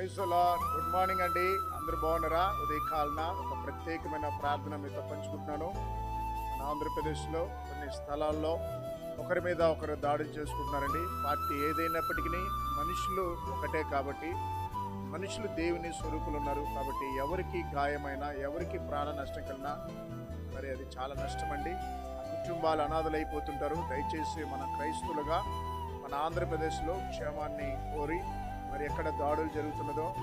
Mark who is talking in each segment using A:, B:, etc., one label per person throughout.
A: Praise good morning అండి. అందరూ బాగున్నారా? ఉదయకాలన ఒక ప్రత్యేకమైన ప్రార్థన మీతో పంచుకుంటున్నాను. మన ఆంధ్రప్రదేశ్లో కొన్ని స్థలాల్లో ఒకరి మీద ఒకరు దాడులు చేసుకుంటున్నారండి. పార్టీ ఏదైనప్పటికీ మనుషులు ఒకటే కాబట్టి మనుషులు దేవుని స్వరూపులు ఉన్నారు కాబట్టి ఎవరికి గాయమైనా ఎవరికి ప్రాణ నష్టం కలిగినా మరి అది చాలా నష్టం అండి కుటుంబాలు అనాథలైపోతుంటారు. దయచేసి మన క్రైస్తువులుగా మన ఆంధ్రప్రదేశ్లో క్షేమాన్ని కోరి మరి ఎక్కడ దాడులు జరుగుతున్నదో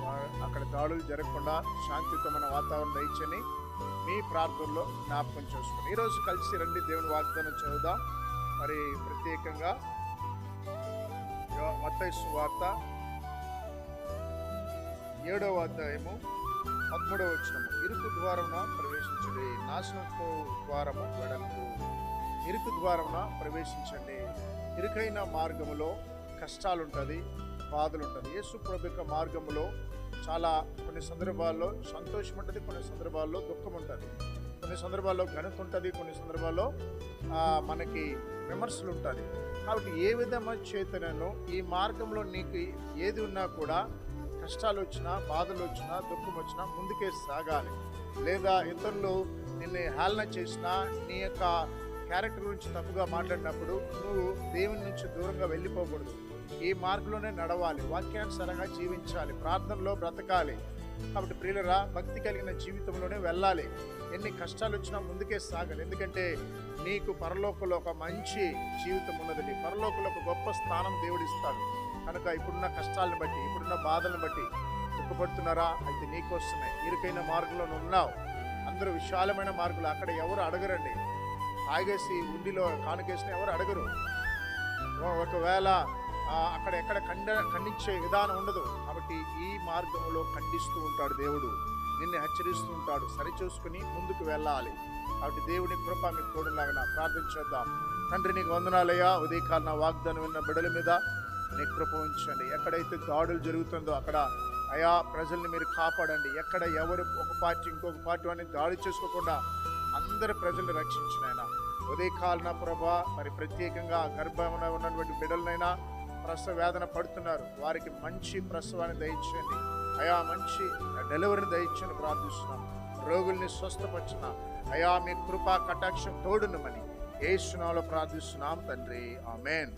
A: అక్కడ దాడులు జరగకుండా శాంతియుతమైన వాతావరణం దయచని మీ ప్రార్థనలో జ్ఞాపకం చేసుకోండి ఈరోజు కలిసి రండి దేవుని వాగ్దానం చదువుదాం. మరి ప్రత్యేకంగా మత్తయి వార్త ఏడవ అధ్యాయము పదమూడవ వచనము. ఇరుకు ద్వారమున ప్రవేశించండి. నాశనపు ద్వారము వెడల్పు. ఇరుకు ద్వారమున ప్రవేశించండి. ఇరుకైన మార్గములో కష్టాలుంటుంది. బాధలు ఉంటుంది యేసు ప్రభు యొక్క మార్గంలో చాలా కొన్ని సందర్భాల్లో సంతోషం ఉంటుంది కొన్ని సందర్భాల్లో దుఃఖం ఉంటుంది కొన్ని సందర్భాల్లో ఘనత ఉంటుంది కొన్ని సందర్భాల్లో మనకి విమర్శలు ఉంటుంది కాబట్టి ఏ విధమైన చేతనను ఈ మార్గంలో నీకు ఏది ఉన్నా కూడా కష్టాలు వచ్చినా బాధలు వచ్చినా దుఃఖం వచ్చినా ముందుకే సాగాలి. లేదా ఇతరులు నిన్ను హేళన చేసినా నీ యొక్క క్యారెక్టర్ గురించి తప్పుగా మాట్లాడినప్పుడు నువ్వు దేవుని నుంచి దూరంగా వెళ్ళిపోకూడదు. ఈ మార్గంలోనే నడవాలి వాక్యానుసారంగా జీవించాలి ప్రార్థనలో బ్రతకాలి. కాబట్టి ప్రియులరా భక్తి కలిగిన జీవితంలోనే వెళ్ళాలి. ఎన్ని కష్టాలు వచ్చినా ముందుకే సాగాలి. ఎందుకంటే నీకు పరలోకంలో ఒక మంచి జీవితం ఉన్నదండి పరలోకంలో ఒక గొప్ప స్థానం దేవుడిస్తాడు కనుక ఇప్పుడున్న కష్టాలను బట్టి ఇప్పుడున్న బాధలను బట్టి దుఃఖపడుతున్నారా? అయితే నీకు వస్తున్నాయి ఇరుకైన మార్గంలో ఉన్నావు. అందరూ విశాలమైన మార్గులు అక్కడ ఎవరు అడగరండి. ఆగేసి ఉండిలో కానుకేసిన ఎవరు అడగరు. ఒకవేళ అక్కడ ఎక్కడ ఖండ ఖండించే విధానం ఉండదు. కాబట్టి ఈ మార్గంలో ఖండిస్తూ ఉంటాడు దేవుడు. నిన్ను హెచ్చరిస్తూ ఉంటాడు. సరిచూసుకుని ముందుకు వెళ్ళాలి. కాబట్టి దేవుని కృప మీకు తోడులాగా ప్రార్థన చేద్దాం. తండ్రి నీకు వందనాలయ్యా. ఉదయకాల వాగ్దానం విన్న బిడల మీద నీ కృప ఉంచండి. ఎక్కడైతే దాడులు జరుగుతుందో అక్కడ అయా ప్రజల్ని మీరు కాపాడండి. ఎక్కడ ఎవరు ఒక పార్టీ ఇంకొక పార్టీ అని దాడి చేసుకోకుండా అందరి ప్రజల్ని రక్షించిన ఆయన ఉదయకాలన ప్రభా మరి ప్రత్యేకంగా గర్భంలో ఉన్నటువంటి బిడ్డలనైనా ప్రసవ వేదన పడుతున్నారు. వారికి మంచి ప్రసవాన్ని దయచేయండి. అయా మంచి డెలివరీని దయచేయండి ప్రార్థిస్తున్నాం. రోగుల్ని స్వస్థపరిచిన అయా మీ కృపా కటాక్షం తోడునమని ఏ ప్రార్థిస్తున్నాం తండ్రి. ఆమెన్.